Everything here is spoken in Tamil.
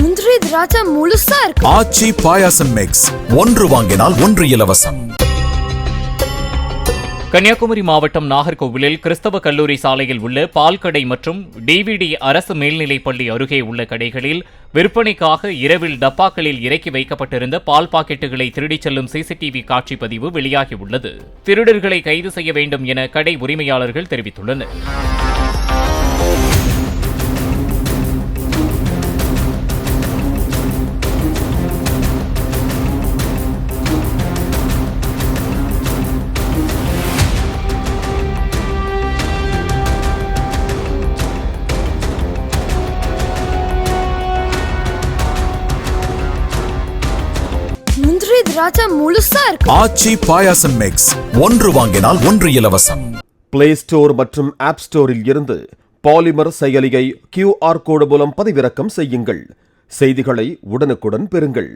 முந்திரி திராட்சை முழுசா இருக்கு. ஆச்சி பாயாசம் மிக்ஸ் ஒன்று வாங்கினால் ஒன்று இலவசம். கன்னியாகுமரி மாவட்டம் நாகர்கோவிலில் கிறிஸ்தவ கல்லூரி சாலையில் உள்ள பால்கடை மற்றும் டிவிடி அரசு மேல்நிலைப்பள்ளி அருகே உள்ள கடைகளில் விற்பனைக்காக இரவில் டப்பாக்களில் இறக்கி வைக்கப்பட்டிருந்த பால் பாக்கெட்டுகளை திருடிச் செல்லும் சிசிடிவி காட்சி பதிவு வெளியாகியுள்ளது திருடர்களை கைது செய்ய வேண்டும் என கடை உரிமையாளர்கள் தெரிவித்துள்ளனர். திராட்சை முழுசா இருக்கு. ஆச்சி பாயாசம் மிக்ஸ் ஒன்று வாங்கினால் ஒன்று இலவசம். பிளே ஸ்டோர் மற்றும் ஆப் ஸ்டோரில் இருந்து பாலிமர் செயலியை கியூஆர் கோடு மூலம் பதிவிறக்கம் செய்யுங்கள். செய்திகளை உடனுக்குடன் பெறுங்கள்.